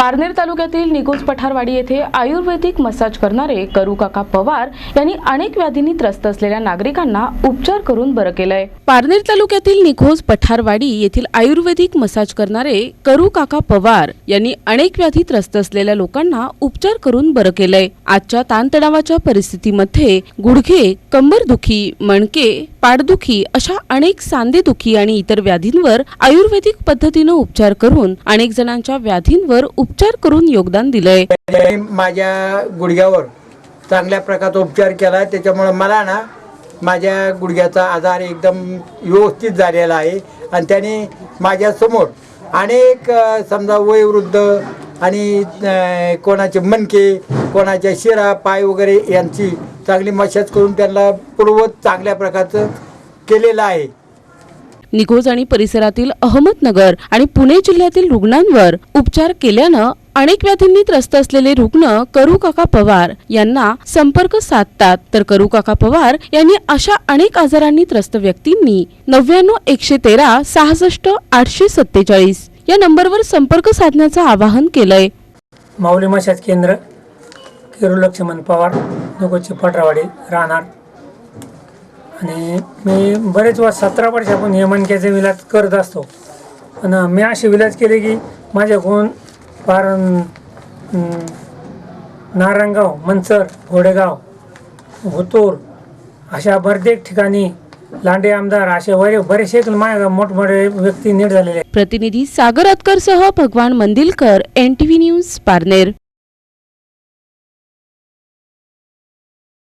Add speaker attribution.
Speaker 1: पारनेर तालुक्यातील निगोज पठारवाडी येथे आयुर्वेदिक मसाज करणारे करू काका पवार यांनी अनेक व्याधींनी त्रस्त असलेल्या नागरिकांना उपचार करून बरं केलंय. पारनेर तालुक्यातील निघोज पठारवाडी येथील आयुर्वेदिक मसाज करणारे करू काका पवार यांनी अनेक व्याधी त्रस्त असलेल्या लोकांना उपचार करून बरं केलंय. आजच्या ताणतणावाच्या परिस्थितीमध्ये गुडघे कंबरदुखी मणके पाठदुखी अशा अनेक सांधेदुखी आणि इतर व्याधींवर आयुर्वेदिक पद्धतीनं उपचार करून अनेक जणांच्या व्याधींवर उपचार उपचार करून योगदान दिलंय.
Speaker 2: माझ्या गुडघ्यावर चांगल्या प्रकारचा उपचार केला. त्याच्यामुळं मला ना माझ्या गुडघ्याचा आजार एकदम व्यवस्थित झालेला आहे. आणि त्याने माझ्यासमोर अनेक समजा वयोवृद्ध आणि कोणाचे मणके कोणाच्या शिरा पाय वगैरे यांची चांगली मशाज करून त्यांना पूर्वत चांगल्या प्रकारचं केलेलं आहे.
Speaker 1: निघोज आणि परिसरातील अहमदनगर आणि पुणे जिल्ह्यातील रुग्णांवर उपचार केल्यानं अनेक व्याधींनी त्रस्त असलेले रुग्ण करू काका पवार यांना संपर्क साधतात. तर करू काका पवार यांनी अशा अनेक आजारांनी त्रस्त व्यक्तींनी नव्याण्णव एकशे तेरा सहासष्ट आठशे सत्तेचाळीस या नंबरवर संपर्क साधण्याचं आवाहन केलंय.
Speaker 3: माऊली मशाज केंद्र केरू लक्ष्मण पवार नकोची पटरावाडी राहणार आणि मी बरेच वर्ष सतरा वर्षापासून हे मणक्याचे विलाज करत असतो आणि मी असे विलाज केले की माझ्याकडून फार नारायणगाव मनसर घोडेगाव होतूर अशा बरेच ठिकाणी लांडे आमदार असे बरेचसे मोठमोठे व्यक्ती नीट झालेले आहेत.
Speaker 1: प्रतिनिधी सागर अतकर सह भगवान मंदिलकर एन न्यूज पारनेर